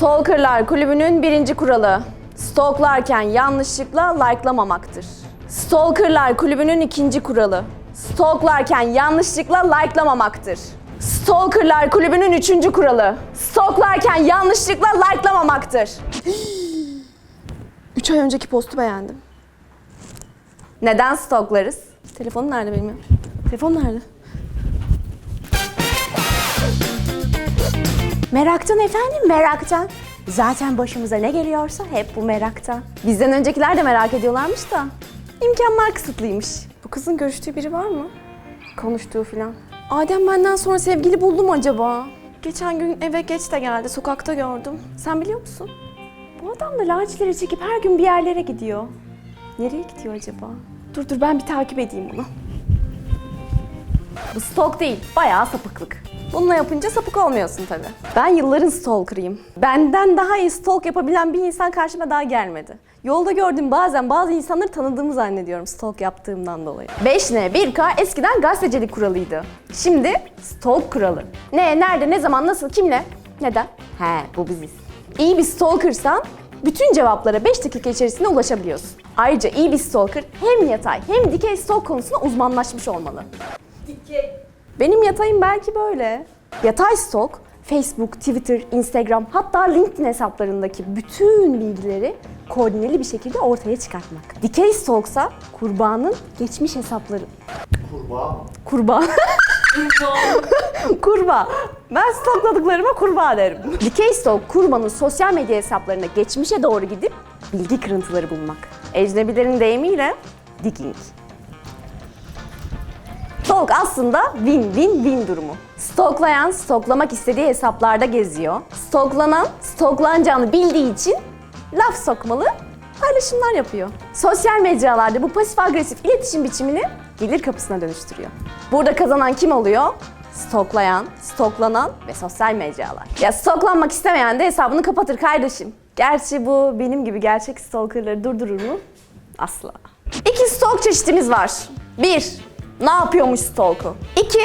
Stalkerlar kulübünün birinci kuralı. Stalklarken yanlışlıkla like'lamamaktır. Stalkerlar kulübünün ikinci kuralı. Stalklarken yanlışlıkla like'lamamaktır. Stalkerlar kulübünün üçüncü kuralı. Stalklarken yanlışlıkla like'lamamaktır. 3 ay önceki postu beğendim. Neden stalklarız? Telefonum nerede benim? Telefon nerede? Meraktan efendim, meraktan. Zaten başımıza ne geliyorsa hep bu meraktan. Bizden öncekiler de merak ediyorlarmış da. İmkanlar kısıtlıymış. Bu kızın görüştüğü biri var mı? Konuştuğu filan. Adem benden sonra sevgili buldu mu acaba? Geçen gün eve geç de geldi, sokakta gördüm. Sen biliyor musun? Bu adam da lacileri çekip her gün bir yerlere gidiyor. Nereye gidiyor acaba? Dur dur ben bir takip edeyim bunu. Bu stalk değil, bayağı sapıklık. Bununla yapınca sapık olmuyorsun tabii. Ben yılların stalker'ıyım. Benden daha iyi stalk yapabilen bir insan karşıma daha gelmedi. Yolda gördüğüm bazen bazı insanları tanıdığımı zannediyorum stalk yaptığımdan dolayı. 5N, 1K eskiden gazetecilik kuralıydı. Şimdi stalk kuralı. Ne, nerede, ne zaman, nasıl, kimle, neden? He, bu biziz. İyi bir stalkersan bütün cevaplara 5 dakika içerisinde ulaşabiliyorsun. Ayrıca iyi bir stalker hem yatay hem dikey stalk konusunda uzmanlaşmış olmalı. Benim yatayım belki böyle. Yatay stalk, Facebook, Twitter, Instagram hatta LinkedIn hesaplarındaki bütün bilgileri koordineli bir şekilde ortaya çıkartmak. Dikey stalksa kurbanın geçmiş hesapları. Kurbağa mı? Kurbağa. kurbağa. Ben stalkladıklarıma kurbağa derim. Dikey stalk kurbanın sosyal medya hesaplarına geçmişe doğru gidip bilgi kırıntıları bulmak. Ecnebilerin deyimiyle digging. Stalk aslında win-win-win durumu. Stalklayan, stalklamak istediği hesaplarda geziyor. Stalklanan, stalklanacağını bildiği için laf sokmalı paylaşımlar yapıyor. Sosyal mecralarda bu pasif agresif iletişim biçimini gelir kapısına dönüştürüyor. Burada kazanan kim oluyor? Stalklayan, stalklanan ve sosyal mecralar. Ya stalklanmak istemeyen de hesabını kapatır kardeşim. Gerçi bu benim gibi gerçek stalkerları durdurur mu? Asla. İki stalk çeşitimiz var. Bir, ne yapıyormuş stalku? İki,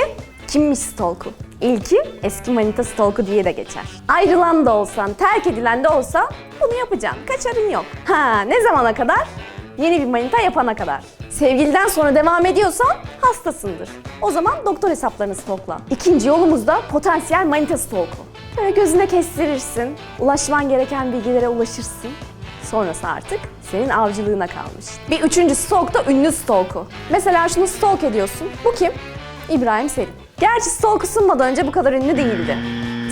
kimmiş stalku? İlki eski manita stalku diye de geçer. Ayrılan da olsan, terk edilen de olsa bunu yapacaksın. Kaçarın yok. Ha, ne zamana kadar? Yeni bir manita yapana kadar. Sevgiliden sonra devam ediyorsan hastasındır. O zaman doktor hesaplarını stalkla. İkinci yolumuz da potansiyel manita stalku. Böyle gözüne kestirirsin, ulaşman gereken bilgilere ulaşırsın. Sonrası artık senin avcılığına kalmış. Bir üçüncü stalk da ünlü stalku. Mesela şunu stalk ediyorsun. Bu kim? İbrahim Selim. Gerçi stalku sunmadan önce bu kadar ünlü değildi.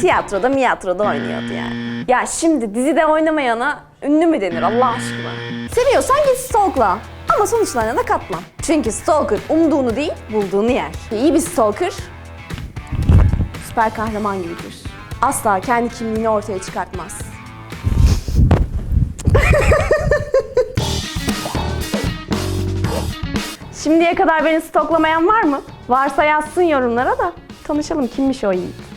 Tiyatroda miyatroda oynuyordu yani. Ya şimdi dizide oynamayana ünlü mü denir Allah aşkına? Seviyorsan git stalkla. Ama sonuçlarına da katma. Çünkü stalker umduğunu değil, bulduğunu yer. İyi bir stalker süper kahraman gibidir. Asla kendi kimliğini ortaya çıkartmaz. Şimdiye kadar beni stoklamayan var mı? Varsa yazsın yorumlara da tanışalım kimmiş o yiğit.